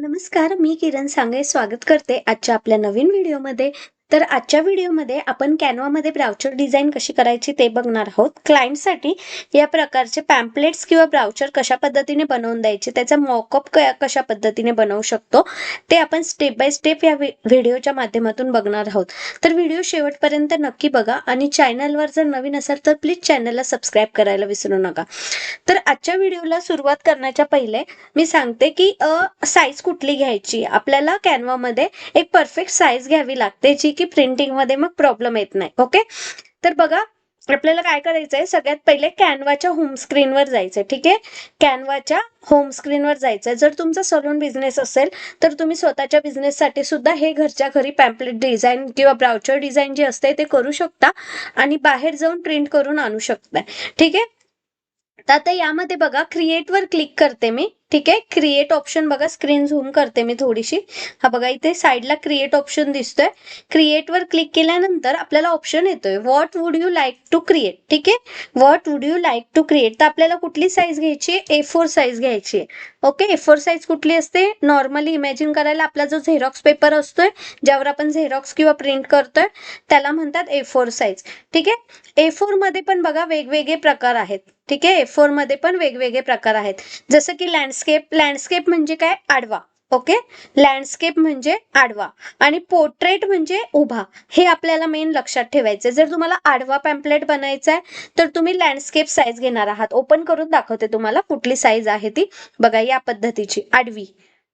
नमस्कार मी किरण सांगे. स्वागत करते आजच्या आपल्या नवीन व्हिडिओमध्ये तर आजच्या व्हिडिओमध्ये आपण कॅनवामध्ये ब्राउचर डिझाईन कशी करायची ते बघणार आहोत. क्लायंटसाठी या प्रकारचे पॅम्पलेट्स किंवा ब्राउचर कशा पद्धतीने बनवून द्यायचे त्याचा मॉकअप कशा पद्धतीने बनवू शकतो ते आपण स्टेप बाय स्टेप या व्हिडिओच्या माध्यमातून बघणार आहोत. तर व्हिडिओ शेवटपर्यंत नक्की बघा आणि चॅनलवर जर नवीन असाल तर प्लीज चॅनलला सबस्क्राईब करायला विसरू नका. तर आजच्या व्हिडिओला सुरुवात करण्याच्या पहिले मी सांगते की साईज कुठली घ्यायची? आपल्याला कॅनवामध्ये एक परफेक्ट साईज घ्यावी लागते जी की प्रिंटिंगमध्ये मग प्रॉब्लेम येत नाही. ओके तर बघा आपल्याला काय करायचंय? सगळ्यात पहिले कॅनवाच्या होम स्क्रीनवर जायचंय. ठीक आहे? कॅनवाच्या होम स्क्रीनवर जायचंय. जर तुमचा सलून बिझनेस असेल तर तुम्ही स्वतःच्या बिझनेससाठी सुद्धा हे घरच्या घरी पॅम्पलेट डिझाईन किंवा ब्राउचर डिझाईन जे असते ते करू शकता आणि बाहेर जाऊन प्रिंट करून आणू शकता. ठीक आहे? तर आता यामध्ये बघा क्रिएटवर क्लिक करते मी. ठीक आहे? क्रिएट ऑप्शन बघा स्क्रीन झूम करते मी थोडीशी. हा बघा इथे साईडला क्रिएट ऑप्शन दिसतोय. क्रिएटवर क्लिक केल्यानंतर आपल्याला ऑप्शन येतोय. What would you like to create ठीक आहे? What would you like to create तर आपल्याला कुठली साईज घ्यायची ए फोर साईज घ्यायची आहे. ओके ए फोर साईज कुठली असते? नॉर्मली इमॅजिन करायला आपला जो झेरॉक्स पेपर असतोय ज्यावर आपण झेरॉक्स किंवा प्रिंट करतोय त्याला म्हणतात ए फोर साईज ठीक आहे? ए फोरमध्ये पण बघा वेगवेगळे प्रकार आहेत. ठीक आहे? ए फोरमध्ये पण वेगवेगळे प्रकार आहेत. जसं की लँड लँडस्केप लँडस्केप म्हणजे काय? आडवा. ओके लँडस्केप म्हणजे आडवा. आणि पोर्ट्रेट म्हणजे उभा. हे आपल्याला मेन लक्षात ठेवायचं जर तुम्हाला आडवा पॅम्पलेट बनायचा आहे तर तुम्ही लँडस्केप साईज घेणार आहात. ओपन करून दाखवते तुम्हाला कुठली साईज आहे ती. बघा या पद्धतीची. आडवी.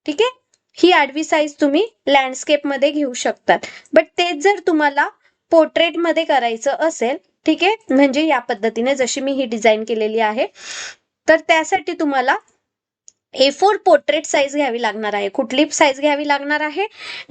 ठीक? आहे ही आडवी साईज तुम्ही लँडस्केपमध्ये घेऊ शकतात. बट तेच जर तुम्हाला पोर्ट्रेटमध्ये करायचं असेल ठीक? आहे म्हणजे या पद्धतीने जशी मी ही डिझाईन केलेली आहे तर त्यासाठी तुम्हाला ए फोर पोर्ट्रेट साईज घ्यावी लागणार आहे. कुठली साईज घ्यावी लागणार आहे?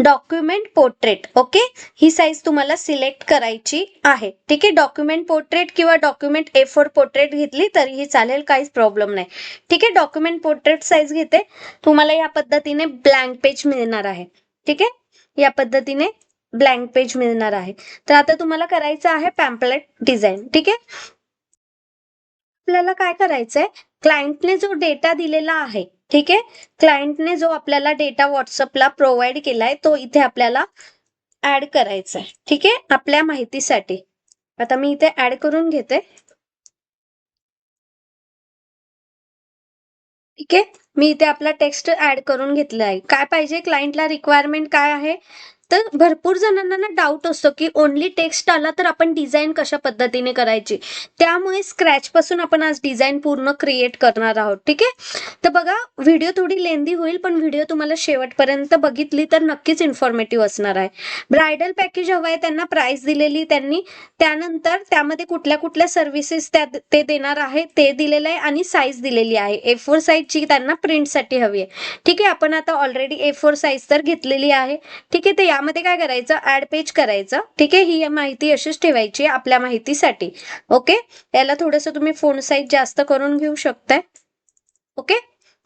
डॉक्युमेंट पोर्ट्रेट ओके ही साईज तुम्हाला सिलेक्ट करायची आहे. ठीक आहे? डॉक्युमेंट पोर्ट्रेट किंवा डॉक्युमेंट ए फोर पोर्ट्रेट घेतली तरीही चालेल काहीच प्रॉब्लेम नाही. ठीक आहे? डॉक्युमेंट पोर्ट्रेट साईज घेते. तुम्हाला या पद्धतीने ब्लँक पेज मिळणार आहे. ठीक आहे? या पद्धतीने ब्लँक पेज मिळणार आहे. तर आता तुम्हाला करायचं आहे पॅम्पलेट डिझाईन ठीक आहे? आपल्याला काय करायचंय? क्लायंटने जो डेटा दिलेला आहे ठीक आहे? क्लायंटने जो आपल्याला डेटा व्हॉट्सअपला प्रोव्हाइड केलाय तो इथे आपल्याला ऍड करायचा आहे ठीक आहे? आपल्या माहितीसाठी. आता मी इथे ऍड करून घेते. ठीक आहे? मी इथे आपला टेक्स्ट ऍड करून घेतला आहे काय पाहिजे? क्लायंटला रिक्वायरमेंट काय आहे? तर भरपूर जणांना ना डाऊट असतो की ओनली टेक्स्ट आला तर आपण डिझाईन कशा पद्धतीने करायची? त्यामुळे स्क्रॅच पासून आपण आज डिझाईन पूर्ण क्रिएट करणार आहोत ठीक आहे? तर बघा व्हिडिओ थोडी लेंदी होईल पण व्हिडिओ तुम्हाला शेवटपर्यंत बघितली तर नक्कीच इन्फॉर्मेटिव्ह असणार आहे. ब्रायडल पॅकेज हवं आहे त्यांना प्राईस दिलेली त्यांनी. त्यानंतर त्यामध्ये कुठल्या कुठल्या सर्व्हिसेस त्या ते देणार आहे ते दिलेलं आहे आणि साईज दिलेली आहे. ए फोर साईजची त्यांना प्रिंटसाठी हवी आहे. ठीक आहे आपण आता ऑलरेडी ए फोर साईज तर घेतलेली आहे. ठीक आहे ते यामध्ये काय करायचं? ऍड पेज करायचं. ठीक आहे? ही माहिती अशीच ठेवायची आपल्या माहितीसाठी. ओके? याला थोडंसं तुम्ही फोन साईज जास्त करून घेऊ शकताय. ओके?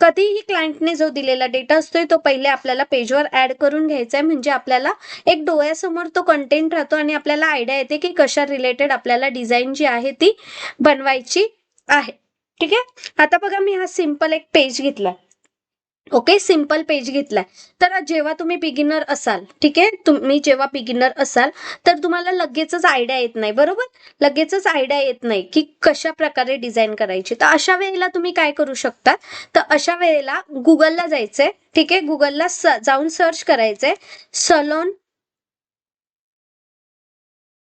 कधीही क्लायंटने जो दिलेला डेटा असतोय तो पहिले आपल्याला पेजवर ऍड करून घ्यायचा आहे म्हणजे आपल्याला एक डोळ्यासमोर तो कंटेंट राहतो आणि आपल्याला आयडिया येते की कशा रिलेटेड आपल्याला डिझाईन जी आहे ती बनवायची आहे. ठीक आहे? आता बघा मी हा सिंपल एक पेज घेतला ओके सिंपल पेज घेतलाय. तर जेव्हा तुम्ही बिगिनर असाल ठीक आहे? तुम्ही जेव्हा बिगिनर असाल तर तुम्हाला लगेचच आयडिया येत नाही बरोबर? लगेचच आयडिया येत नाही की कशा प्रकारे डिझाईन करायची. तर अशा वेळेला तुम्ही काय करू शकता? तर अशा वेळेला गुगलला जायचंय ठीक आहे? गुगलला जाऊन सर्च करायचंय. सलोन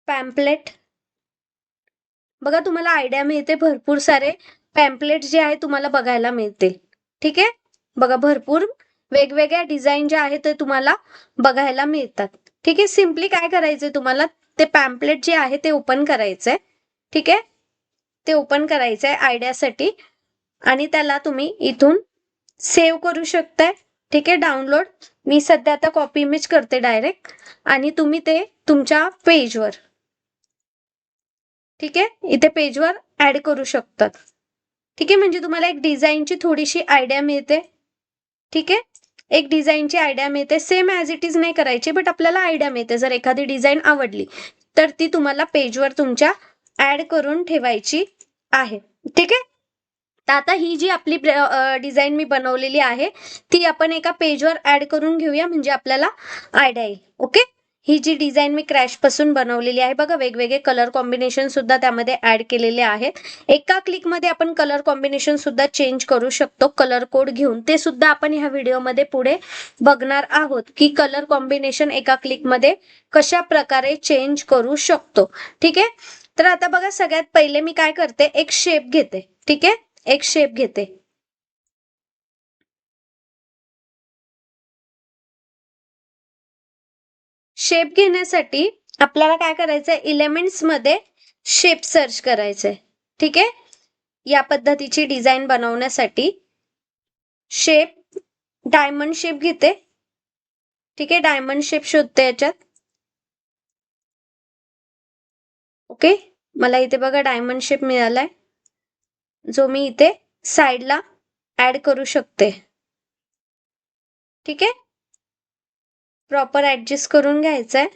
पॅम्पलेट बघा तुम्हाला आयडिया मिळते भरपूर सारे. पॅम्पलेट जे आहे तुम्हाला बघायला मिळतील. ठीक आहे? बघा भरपूर वेगवेगळ्या डिझाईन ज्या आहेत ते तुम्हाला बघायला मिळतात. ठीक आहे? सिम्पली काय करायचंय तुम्हाला? ते पॅम्पलेट जे आहे ते ओपन करायचंय. ठीक आहे? ते ओपन करायचंय आयडियासाठी आणि त्याला तुम्ही इथून सेव्ह करू शकताय. ठीक आहे? डाउनलोड मी सध्या आता कॉपी इमेज करते डायरेक्ट आणि तुम्ही ते तुमच्या पेजवर ठीक आहे? इथे पेजवर ऍड करू शकतात. ठीक आहे? म्हणजे तुम्हाला एक डिझाईनची थोडीशी आयडिया मिळते. ठीक आहे? एक डिझाईनची आयडिया मिळते. सेम ॲज इट इज नाही करायची बट आपल्याला आयडिया मिळते. जर एखादी डिझाईन आवडली तर ती तुम्हाला पेजवर तुमच्या ऍड करून ठेवायची आहे. ठीक आहे? तर आता ही जी आपली डिझाईन मी बनवलेली आहे ती आपण एका पेजवर ऍड करून घेऊया म्हणजे आपल्याला आयडिया येईल. ओके ही जी डिझाईन मी क्रॅशपासून बनवलेली आहे बघा वेगवेगळे कलर कॉम्बिनेशन सुद्धा त्यामध्ये ऍड केलेले आहेत. एका क्लिकमध्ये आपण कलर कॉम्बिनेशन सुद्धा चेंज करू शकतो कलर कोड घेऊन. ते सुद्धा आपण ह्या व्हिडिओमध्ये पुढे बघणार आहोत की कलर कॉम्बिनेशन एका क्लिकमध्ये कशा प्रकारे चेंज करू शकतो. ठीक आहे? तर आता बघा सगळ्यात पहिले मी काय करते? एक शेप घेते. ठीक आहे? एक शेप घेते. शेप घेण्यासाठी आपल्याला काय करायचंय? इलेमेंट्समध्ये शेप सर्च करायचंय. ठीक आहे? या पद्धतीची डिझाईन बनवण्यासाठी शेप डायमंड शेप घेते. ठीक आहे? डायमंड शेप शोधते याच्यात. ओके मला इथे बघा डायमंड शेप मिळालाय. जो मी इथे साईडला ऍड करू शकते. ठीक आहे? प्रॉपर ॲडजस्ट करून घ्यायचा आहे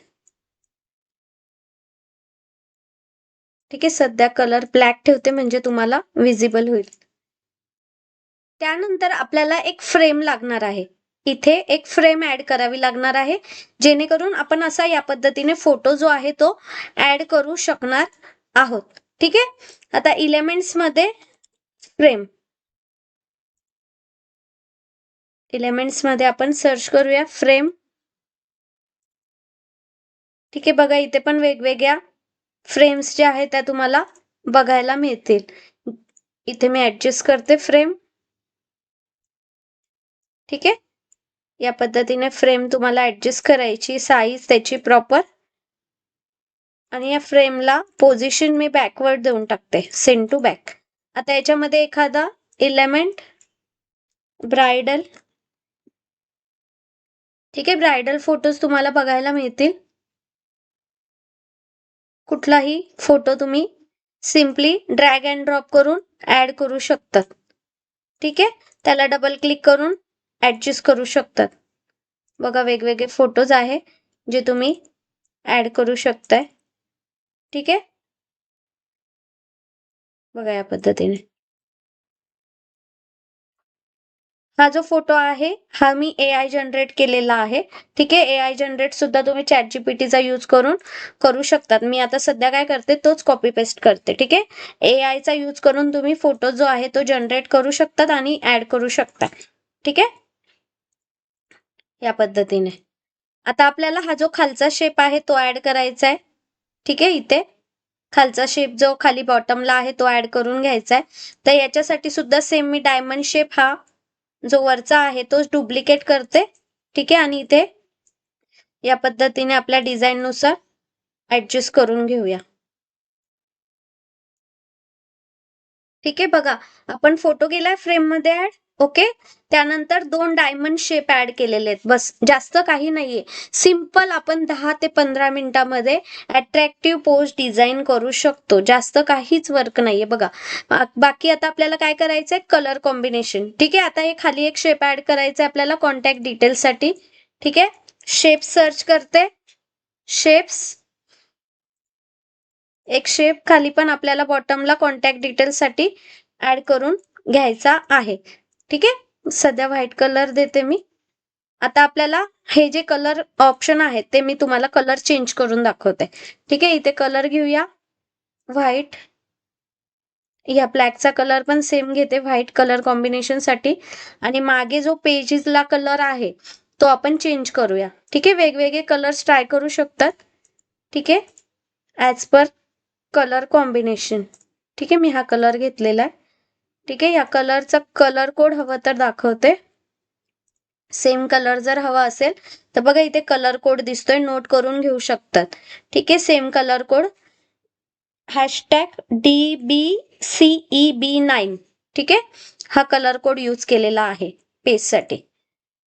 ठीक आहे सध्या कलर ब्लॅक ठेवते म्हणजे तुम्हाला विजिबल होईल. त्यानंतर आपल्याला एक फ्रेम लागणार आहे. इथे एक फ्रेम ऍड करावी लागणार आहे. जेणेकरून आपण असा या पद्धतीने फोटो जो आहे तो ऍड करू शकणार आहोत. ठीक आहे? आता इलेमेंट्समध्ये फ्रेम इलेमेंट्समध्ये आपण सर्च करूया. फ्रेम ठीक आहे बघा इथे पण वेगवेगळ्या फ्रेम्स ज्या आहेत त्या तुम्हाला बघायला मिळतील. इथे मी ऍडजस्ट करते फ्रेम ठीक आहे? या पद्धतीने फ्रेम तुम्हाला ऍडजस्ट करायची साईज त्याची प्रॉपर आणि या फ्रेमला पोझिशन मी बॅकवर्ड देऊन टाकते सेंट टू बॅक आता याच्यामध्ये एखादा इलेमेंट ब्रायडल ठीक आहे ब्रायडल फोटोज तुम्हाला बघायला मिळतील. कुठलाही फोटो तुम्ही सिम्पली ड्रॅग अँड ड्रॉप करून ऍड करू शकतात. ठीक आहे? त्याला डबल क्लिक करून ॲडजस्ट करू शकतात. बघा वेगवेगळे फोटोज आहे जे तुम्ही ॲड करू शकताय. ठीक आहे? बघा या पद्धतीने. हा जो फोटो आहे हा मी ए आय जनरेट केलेला आहे. ठीक आहे? ए आय जनरेट सुद्धा तुम्ही चॅट जीपीटीचा यूज करून करू शकतात. मी आता सध्या काय करते तोच कॉपी पेस्ट करते. ठीक आहे? ए आयचा यूज करून तुम्ही फोटो जो आहे तो जनरेट करू शकतात आणि ऍड करू शकता. ठीक आहे? या पद्धतीने. आता आपल्याला हा जो खालचा शेप आहे तो ऍड करायचा आहे. ठीक आहे? इथे. खालचा शेप जो खाली बॉटमला आहे तो ऍड करून घ्यायचा आहे. तर याच्यासाठी सुद्धा सेम मी डायमंड शेप हा जो वरचा आहे तोच डुप्लिकेट करते. ठीक आहे? आणि इथे या पद्धतीने आपल्या डिझाईन नुसार ऍडजस्ट करून घेऊया. ठीक आहे? बघा आपण फोटो केलाय फ्रेममध्ये ऍड ओके? त्यानंतर दोन डायमंड शेप ऍड केलेले आहेत. बस जास्त काही नाहीये. सिंपल आपण दहा ते पंधरा मिनिटामध्ये अट्रॅक्टिव्ह पोस्ट डिझाईन करू शकतो. जास्त काहीच वर्क नाहीये बघा. बाकी आता आपल्याला काय करायचंय? कलर कॉम्बिनेशन ठीक आहे? आता हे खाली एक शेप ऍड करायचंय आपल्याला कॉन्टॅक्ट डिटेल्ससाठी. ठीक आहे? शेप सर्च करते. शेप्स एक शेप खाली पण आपल्याला बॉटमला कॉन्टॅक्ट डिटेल्ससाठी ऍड करून घ्यायचा आहे. ठीक आहे? सध्या व्हाईट कलर देते मी. आता आपल्याला हे जे कलर ऑप्शन आहेत ते मी तुम्हाला कलर चेंज करून दाखवते. ठीक आहे? इथे कलर घेऊया. व्हाईट या ब्लॅकचा कलर पण सेम घेते व्हाईट कलर कॉम्बिनेशनसाठी. आणि मागे जो पेजेसला कलर आहे तो आपण चेंज करूया. ठीक आहे? वेगवेगळे कलर्स ट्राय करू शकतात. ठीक आहे? ॲज पर कलर कॉम्बिनेशन ठीक आहे? मी हा कलर घेतलेला आहे. ठीक आहे या कलरचा कलर कोड हवं तर दाखवते. सेम कलर जर हवा असेल तर बघा इथे कलर कोड दिसतोय नोट करून घेऊ शकतात. ठीक आहे same colour code hashtag D B C E B nine ठीक आहे हा कलर कोड यूज केलेला आहे पेजसाठी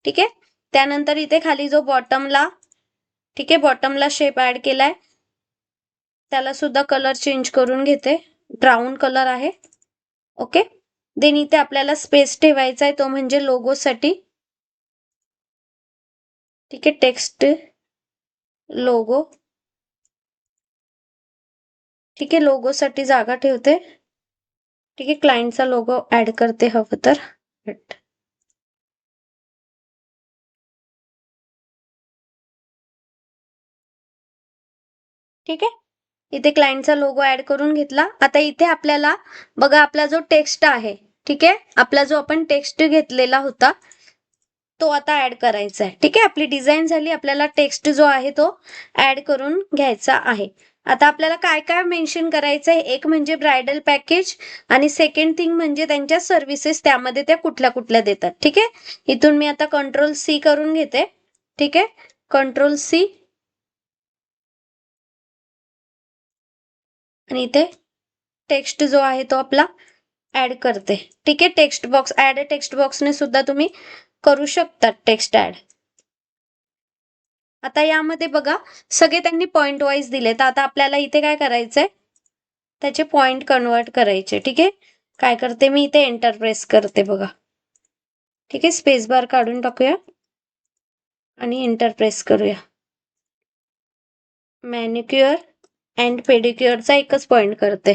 ठीक आहे त्यानंतर इथे खाली जो बॉटमला ठीक आहे बॉटमला शेप ऍड केलाय त्याला सुद्धा कलर चेंज करून घेते. ब्राऊन कलर आहे. ओके देन इथे आपल्याला स्पेस ठेवायचा आहे तो म्हणजे लोगोसाठी ठीक आहे टेक्स्ट लोगो ठीक आहे लोगोसाठी जागा ठेवते. ठीक आहे क्लायंटचा लोगो ऍड करते हवं तर. ठीक आहे. इथे क्लायंटचा लोगो ऍड करून घेतला. आता इथे आपल्याला बघा आपला जो टेक्स्ट आहे ठीक आहे? आपला जो आपण टेक्स्ट घेतलेला होता तो आता ऍड करायचा आहे. ठीक आहे? आपली डिझाईन झाली आपल्याला टेक्स्ट जो आहे तो ऍड करून घ्यायचा आहे. आता आपल्याला काय काय मेन्शन करायचं आहे? एक म्हणजे ब्रायडल पॅकेज आणि सेकंड थिंग म्हणजे त्यांच्या सर्व्हिसेस त्यामध्ये त्या कुठल्या कुठल्या देतात. ठीक आहे? इथून मी आता कंट्रोल सी करून घेते. ठीक आहे? कंट्रोल सी आणि इथे टेक्स्ट जो आहे तो आपला ऍड करते. ठीक आहे टेक्स्ट बॉक्स ऍड टेक्स्ट बॉक्सने सुद्धा तुम्ही करू शकतात टेक्स्ट ऍड आता यामध्ये बघा सगळे त्यांनी पॉइंट वाईज दिले. तर आता आपल्याला इथे काय करायचंय? त्याचे पॉइंट कन्वर्ट करायचे. ठीक आहे? काय करते? मी इथे एंटर प्रेस करते बघा. ठीक आहे? स्पेस बार काढून टाकूया. आणि एंटर प्रेस करूया. मॅनिक्युअर अँड पेडिक्युअरचा एकच पॉइंट करते.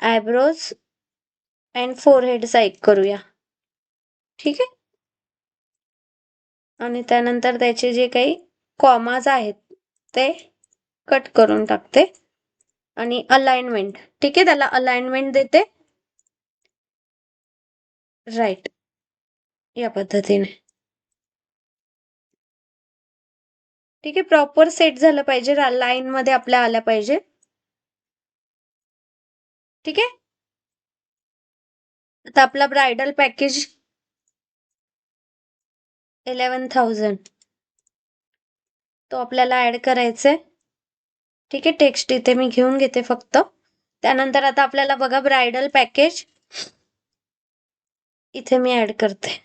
आयब्रोज अँड फोरहेडचा एक करूया. ठीक आहे? आणि त्यानंतर त्याचे जे काही कॉमाज आहेत ते कट करून टाकते. आणि अलाइनमेंट ठीक आहे? त्याला अलाइनमेंट देते. राईट या पद्धतीने. ठीक आहे? प्रॉपर सेट झालं पाहिजे. लाईन मध्ये आपल्या आल्या पाहिजे. ठीक आहे? आता आपला ब्रायडल पॅकेज इलेवन थाउजंड. तो आपल्याला ऍड करायचा आहे ठीक आहे टेक्स्ट इथे मी घेऊन घेते फक्त. त्यानंतर आता आपल्याला बघा ब्रायडल पॅकेज. इथे मी ऍड करते.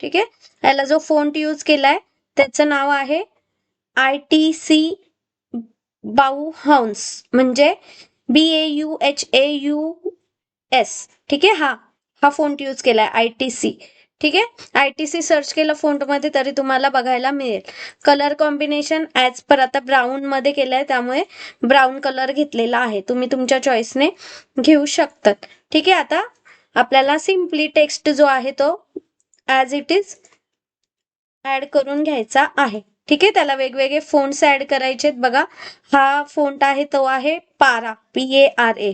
ठीक आहे याला जो फोन यूज केलाय त्याचं नाव आहे I T C Bauhaus म्हणजे B A U H A U S ठीक आहे? हा. हा फोन यूज केलाय आय टी सी ठीक आहे? आय टी सी सर्च केलं फोंटमध्ये तरी तुम्हाला बघायला मिळेल. कलर कॉम्बिनेशन ॲज पर आता ब्राऊनमध्ये केलं केलंय त्यामुळे ब्राऊन कलर घेतलेला आहे. तुम्ही तुमच्या चॉईसने घेऊ शकतात. ठीक आहे? आता आपल्याला सिम्पली टेक्स्ट जो आहे तो ॲज इट इज ॲड करून घ्यायचा आहे. ठीक आहे? त्याला वेगवेगळे फोन्ट्स ऍड करायचे बघा हा फोन आहे तो आहे पारा पी ए आर ए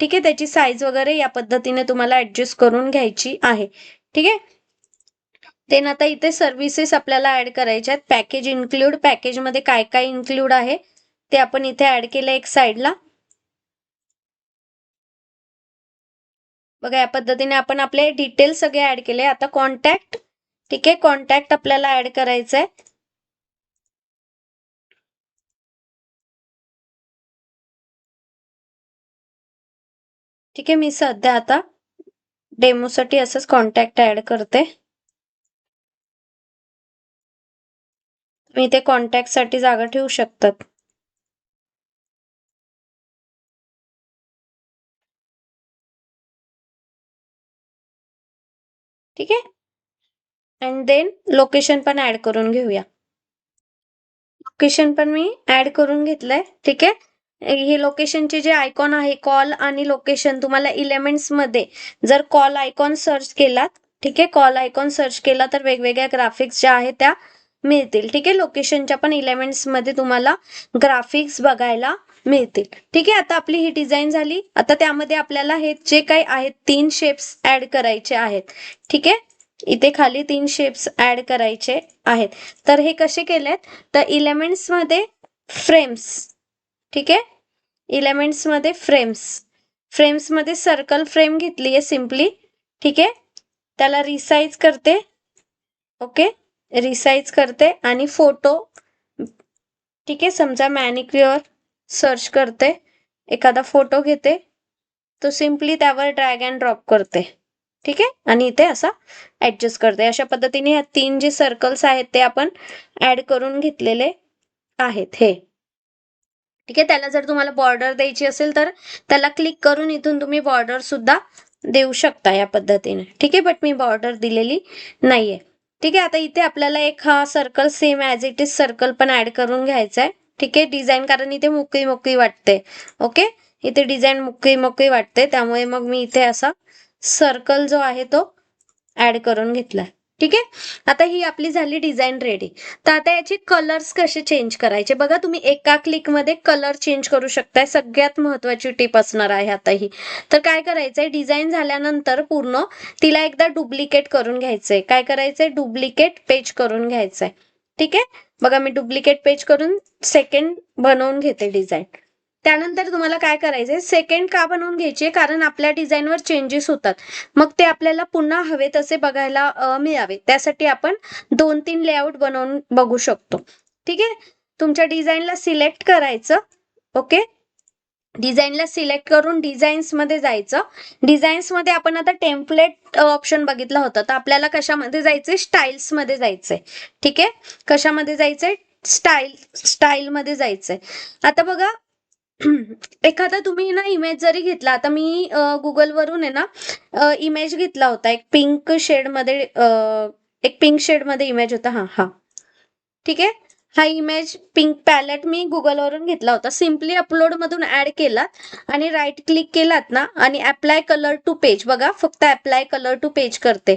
ठीक आहे त्याची साईज वगैरे या पद्धतीने तुम्हाला ऍडजस्ट करून घ्यायची आहे. ठीक आहे? देन आता इथे सर्व्हिसेस आपल्याला ऍड करायच्या आहेत. पॅकेज इन्क्लूड पॅकेजमध्ये काय काय इन्क्लूड आहे ते आपण इथे ऍड केलं एक साईडला बघा या पद्धतीने आपण आपले डिटेल्स सगळे ऍड केले. आता कॉन्टॅक्ट ठीक आहे? कॉन्टॅक्ट आपल्याला ऍड करायचं आहे. ठीक आहे मी सध्या आता डेमोसाठी असंच कॉन्टॅक्ट ऍड करते. मी ते कॉन्टॅक्टसाठी जागा ठेवू शकतात. ठीक आहे? अँड देन लोकेशन पण ऍड करून घेऊया. लोकेशन पण मी ऍड करून घेतलंय. ठीक आहे? हे लोकेशनचे जे आयकॉन आहे कॉल आणि लोकेशन तुम्हाला इलेमेंट्समध्ये जर कॉल आयकॉन सर्च केलात ठीक आहे? कॉल आयकॉन सर्च केला तर वेगवेगळ्या ग्राफिक्स ज्या आहेत त्या मिळतील ठीक आहे? लोकेशनच्या पण इलेमेंट्समध्ये तुम्हाला ग्राफिक्स बघायला मिळतील ठीक आहे? आता आपली ही डिझाईन झाली. आता त्यामध्ये आपल्याला हे जे काही आहेत तीन शेप्स ऍड करायचे आहेत ठीक आहे? इथे खाली तीन शेप्स ऍड करायचे आहेत. तर हे कसे केलेत? तर इलेमेंट्समध्ये फ्रेम्स ठीक आहे? इलेमेंट्समध्ये फ्रेम्स फ्रेम्समध्ये सर्कल फ्रेम घेतली आहे सिम्पली ठीक आहे? त्याला रिसाईज करते. ओके रिसाईज करते आणि फोटो ठीक आहे? समजा मॅनिक्युअर सर्च करते. एखादा फोटो घेते. तो सिम्पली त्यावर ड्रॅग अँड ड्रॉप करते. ठीक आहे? आणि इथे असा ऍडजस्ट करते. अशा पद्धतीने ह्या तीन जे सर्कल्स आहेत ते आपण ऍड करून घेतलेले आहेत हे. ठीक आहे? त्याला जर तुम्हाला बॉर्डर द्यायची असेल तर त्याला क्लिक करून इथून तुम्ही बॉर्डर सुद्धा देऊ शकता या पद्धतीने. ठीक आहे? बट मी बॉर्डर दिलेली नाहीये. ठीक आहे? आता इथे आपल्याला एक हा circle same as it is circle पण ऍड करून घ्यायचा आहे ठीक आहे? डिझाईन कारण इथे मोकळी मोकळी वाटते. ओके? इथे डिझाईन मोकळी मोकळी वाटते. त्यामुळे मग मी इथे असा सर्कल जो आहे तो ऍड करून घेतलाय. ठीक आहे? आता ही आपली झाली डिझाईन रेडी तर आता याचे कलर्स कसे चेंज करायचे? बघा तुम्ही एका क्लिकमध्ये कलर चेंज करू शकताय. सगळ्यात महत्वाची टिप असणार आहे आता ही. तर काय करायचंय? डिझाईन झाल्यानंतर पूर्ण तिला एकदा डुप्लिकेट करून घ्यायचंय. काय करायचंय? डुप्लिकेट पेज करून घ्यायचंय. ठीक आहे? बघा मी डुप्लिकेट पेज करून सेकंड बनवून घेते डिझाईन त्यानंतर तुम्हाला काय करायचंय? सेकंड का बनवून घ्यायचे? कारण आपल्या डिझाईनवर चेंजेस होतात. मग ते आपल्याला पुन्हा हवे तसे बघायला मिळावे. त्यासाठी आपण दोन तीन लेआउट बनवून बघू शकतो. ठीक आहे? तुमच्या डिझाईनला सिलेक्ट करायचं. ओके डिझाईनला सिलेक्ट करून डिझाईन्समध्ये जायचं. डिझाईन्समध्ये आपण आता टेम्पलेट ऑप्शन बघितला होता. तर आपल्याला कशामध्ये जायचंय? स्टाईल्समध्ये जायचंय. ठीक आहे? कशामध्ये जायचंय? स्टाईल स्टाईल मध्ये जायचंय. आता बघा एखादा तुम्ही ना इमेज जरी घेतला आता मी गुगल वरून आहे ना इमेज घेतला होता. एक पिंक शेडमध्ये अ, एक पिंक शेडमध्ये इमेज होता. हा हा. ठीक आहे? हा इमेज पिंक पॅलेट मी गुगल वरून घेतला होता. सिम्पली अपलोड मधून ऍड केलात आणि राईट क्लिक केलात ना आणि अप्लाय कलर टू पेज बघा फक्त अप्लाय कलर टू पेज करते.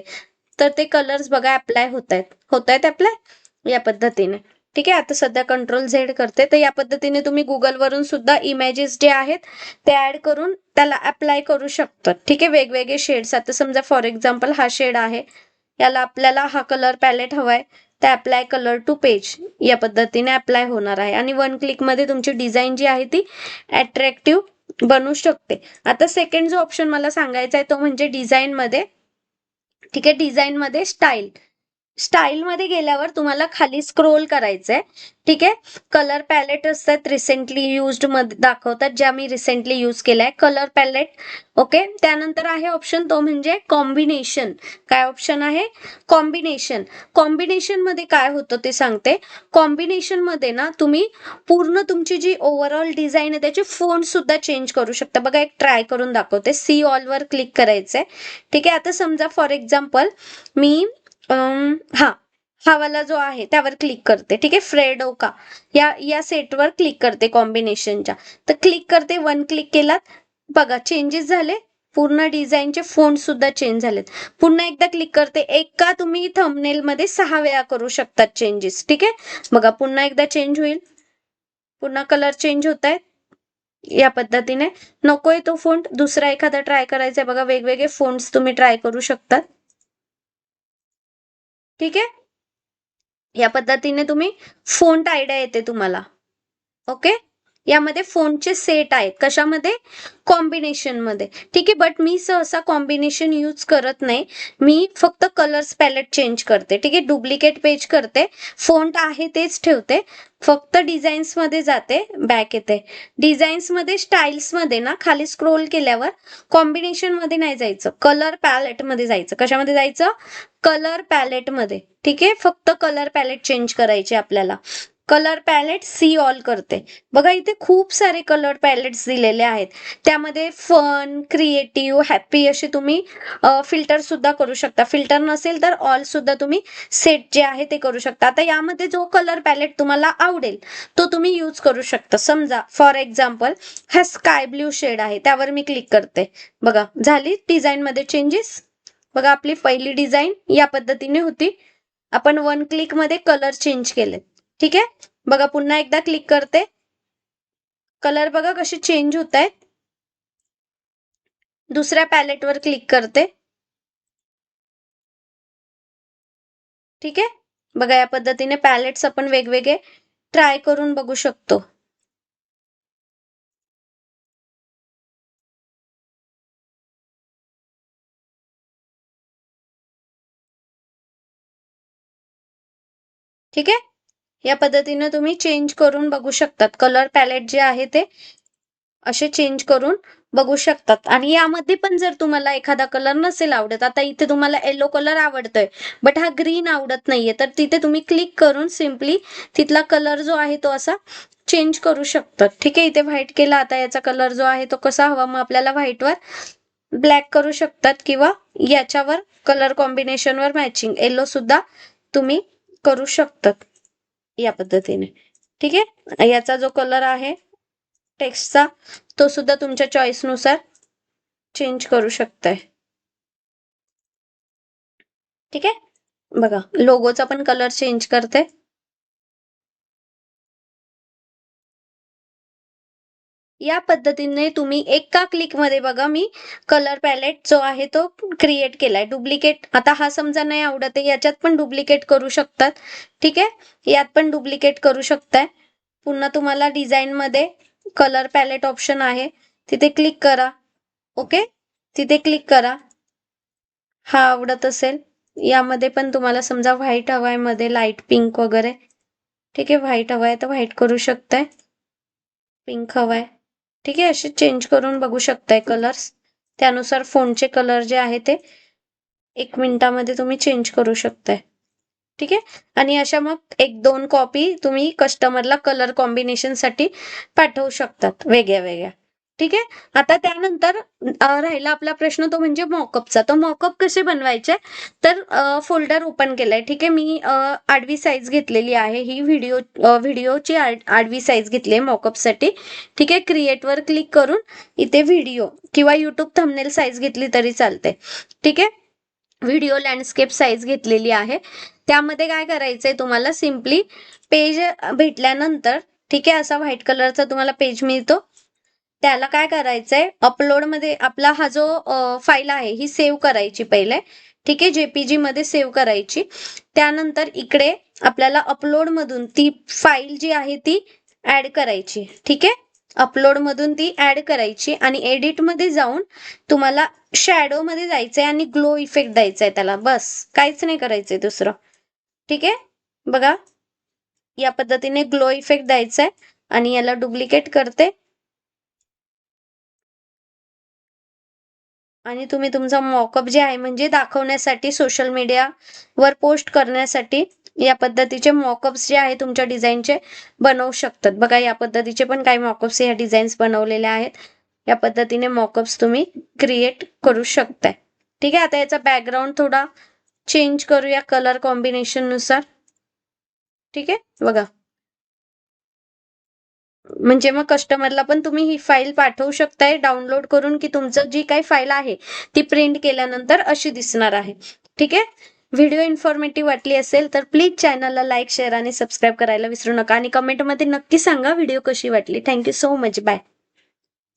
तर ते कलर्स बघा अप्लाय होत आहेत होत आहेत अप्लाय या पद्धतीने. ठीक आहे आता सध्या कंट्रोल झेड करते. तर या पद्धतीने तुम्ही गुगलवरून सुद्धा इमेजेस जे आहेत ते ऍड करून त्याला अप्लाय करू शकतात ठीक आहे वेगवेगळे शेड्स आता समजा फॉर एक्झाम्पल हा शेड आहे. याला आपल्याला हा कलर पॅलेट हवाय. ते अप्लाय कलर टू पेज या पद्धतीने अप्लाय होणार आहे. आणि वन क्लिकमध्ये तुमची डिझाईन जी आहे ती अट्रॅक्टिव्ह बनू शकते. आता सेकंड जो ऑप्शन मला सांगायचा आहे तो म्हणजे डिझाईनमध्ये ठीक आहे डिझाईनमध्ये स्टाईल स्टाईल मध्ये गेल्यावर तुम्हाला खाली स्क्रोल करायचंय. ठीक आहे? कलर पॅलेट असतात रिसेंटली युज्डमध्ये दाखवतात ज्या मी रिसेंटली यूज केलाय. कलर पॅलेट ओके त्यानंतर आहे ऑप्शन तो म्हणजे कॉम्बिनेशन काय ऑप्शन आहे? कॉम्बिनेशन कॉम्बिनेशनमध्ये काय होतं ते सांगते. कॉम्बिनेशनमध्ये ना तुम्ही पूर्ण तुमची जी ओव्हरऑल डिझाईन आहे त्याचे फोन सुद्धा चेंज करू शकता. बघा एक ट्राय करून दाखवते. सी ऑलवर क्लिक करायचंय. ठीक आहे? आता समजा फॉर एक्झाम्पल मी हा हा वाला जो आहे त्यावर क्लिक करते ठीक आहे? फ्रेडोका या या सेटवर क्लिक करते कॉम्बिनेशनच्या तर क्लिक करते वन क्लिक केलात. बघा चेंजेस झाले. पूर्ण डिझाईनचे फोन सुद्धा चेंज झालेत. पुन्हा एकदा क्लिक करते. एका तुम्ही थंबनेल मध्ये सहा वेळा करू शकतात चेंजेस ठीक आहे? बघा पुन्हा एकदा चेंज होईल. पुन्हा कलर चेंज होत आहेत. या पद्धतीने. नकोय तो फोन दुसरा एखादा ट्राय करायचा आहे. बघा वेगवेगळे फोन्स तुम्ही ट्राय करू शकतात. ठीक आहे? या पद्धतीने तुम्ही फोंट आयडिया येते तुम्हाला. ओके यामध्ये फोनचे सेट आहेत. कशामध्ये? कॉम्बिनेशनमध्ये. ठीक आहे बट मी सहसा कॉम्बिनेशन यूज करत नाही. मी फक्त कलर्स पॅलेट चेंज करते. ठीक आहे डुप्लिकेट पेज करते. फोन्ट आहे तेच ठेवते. फक्त डिझाईन्समध्ये जाते बॅक येते. डिझाईन्समध्ये स्टाईल्समध्ये ना खाली स्क्रोल केल्यावर कॉम्बिनेशनमध्ये नाही जायचं. कलर पॅलेटमध्ये जायचं. कशामध्ये जायचं? कलर पॅलेटमध्ये. ठीक आहे फक्त कलर पॅलेट चेंज करायचे आपल्याला. कलर पॅलेट सी ऑल करते. बघा इथे खूप सारे कलर पॅलेट्स दिलेले आहेत. त्यामध्ये फन क्रिएटिव्ह हॅप्पी असे तुम्ही फिल्टर सुद्धा करू शकता. फिल्टर नसेल तर ऑल सुद्धा तुम्ही सेट जे आहे ते करू शकता. आता यामध्ये जो कलर पॅलेट तुम्हाला आवडेल तो तुम्ही यूज करू शकता. समजा फॉर एक्झाम्पल हा स्काय ब्ल्यू शेड आहे. त्यावर मी क्लिक करते. बघा झाली डिझाईन मध्ये चेंजेस बघा आपली पहिली डिझाईन या पद्धतीने होती. आपण वन क्लिकमध्ये कलर चेंज केले ठीक आहे? बघा पुन्हा एकदा क्लिक करते. कलर बघा कसे चेंज होत आहेत. दुसऱ्या पॅलेटवर क्लिक करते. ठीक आहे? बघा या पद्धतीने पॅलेट्स आपण वेगवेगळे ट्राय करून बघू शकतो. ठीक आहे? या पद्धतीनं तुम्ही चेंज करून बघू शकतात. कलर पॅलेट जे आहे ते असे चेंज करून बघू शकतात. आणि यामध्ये पण जर तुम्हाला एखादा कलर नसेल आवडत आता इथे तुम्हाला येलो कलर आवडतोय बट हा ग्रीन आवडत नाहीये तर तिथे तुम्ही क्लिक करून सिम्पली तिथला कलर जो आहे तो असा चेंज करू शकतात. ठीक आहे इथे व्हाईट केला आता याचा कलर जो आहे तो कसा हवा मग आपल्याला व्हाईटवर ब्लॅक करू शकतात किंवा याच्यावर कलर कॉम्बिनेशनवर मॅचिंग येलो सुद्धा तुम्ही करू शकतात. या पद्धतीने. ठीक आहे? याचा जो कलर आहे टेक्स्टचा तो सुद्धा तुमच्या चॉईसनुसार चेंज करू शकताय. ठीक आहे? बघा लोगोचा पण कलर चेंज करते. या पद्धतीने तुम्ही एका क्लिकमध्ये बघा मी कलर पॅलेट जो आहे तो क्रिएट केलाय. डुप्लिकेट आता हा समजा नाही आवडत आहे याच्यात पण डुप्लिकेट करू शकतात. ठीक आहे? यात पण डुप्लिकेट करू शकताय. पुन्हा तुम्हाला डिझाईन मध्ये कलर पॅलेट ऑप्शन आहे. तिथे क्लिक करा. ओके तिथे क्लिक करा. हा आवडत असेल. यामध्ये पण तुम्हाला समजा व्हाईट हवायमध्ये लाइट पिंक वगैरे. ठीक आहे? व्हाईट हवाय तर व्हाईट करू शकताय. पिंक हवाय. ठीक आहे असे चेंज करून बघू शकताय कलर्स त्यानुसार फोनचे कलर जे आहे ते एक मिनिटामध्ये तुम्ही चेंज करू शकताय. ठीक आहे? आणि अशा मग एक दोन कॉपी तुम्ही कस्टमरला कलर कॉम्बिनेशनसाठी पाठवू शकतात वेगळ्या वेगळ्या. ठीक आहे? आता त्यानंतर राहिला आपला प्रश्न तो म्हणजे मॉकअपचा तो मॉकअप कसे बनवायचे? तर फोल्डर ओपन केलाय. ठीक आहे? मी आडवी साईज घेतलेली आहे. ही व्हिडिओ व्हिडिओची आडवी साईज घेतली आहे मॉकअपसाठी ठीक आहे? क्रिएटवर क्लिक करून इथे व्हिडिओ किंवा युट्यूब थंबनेल साईज घेतली तरी चालते ठीक आहे? व्हिडिओ लँडस्केप साईज घेतलेली आहे. त्यामध्ये काय करायचंय तुम्हाला? सिम्पली पेज भेटल्यानंतर ठीक आहे? असा व्हाईट कलरचा तुम्हाला पेज मिळतो. त्याला काय करायचंय? अपलोडमध्ये आपला हा जो फाईल आहे ही सेव्ह करायची पहिले. ठीक आहे? जेपीजी मध्ये सेव्ह करायची. त्यानंतर इकडे आपल्याला अपलोड मधून ती फाईल जी आहे ती ऍड करायची. ठीक आहे? अपलोड मधून ती ऍड करायची आणि एडिटमध्ये जाऊन तुम्हाला शॅडो मध्ये जायचंय आणि ग्लो इफेक्ट द्यायचा आहे त्याला. बस. काहीच नाही करायचंय दुसरं. ठीक आहे? बघा. या पद्धतीने ग्लो इफेक्ट द्यायचा आहे आणि याला डुप्लिकेट करते. आणि तुम्ही तुमचा मॉकअप जे आहे म्हणजे दाखवण्यासाठी सोशल मीडियावर पोस्ट करण्यासाठी या पद्धतीचे मॉकअप्स जे आहे तुमच्या डिझाईनचे बनवू शकतात. बघा या पद्धतीचे पण काही मॉकअप्स या डिझाईन्स बनवलेले आहेत. या पद्धतीने मॉकअप्स तुम्ही क्रिएट करू शकताय. ठीक आहे आता याचा बॅकग्राऊंड थोडा चेंज करूया कलर कॉम्बिनेशननुसार ठीक आहे बघा. म्हणजे मग कस्टमरला पण तुम्ही ही फाईल पाठवू शकताय डाउनलोड करून की तुमचं जी काही फाईल आहे ती प्रिंट केल्यानंतर अशी दिसणार आहे. ठीक आहे? व्हिडिओ इन्फॉर्मेटिव्ह वाटली असेल तर प्लीज चॅनलला लाईक शेअर आणि सबस्क्राईब करायला विसरू नका. आणि कमेंटमध्ये नक्की सांगा व्हिडिओ कशी वाटली. Thank you so much bye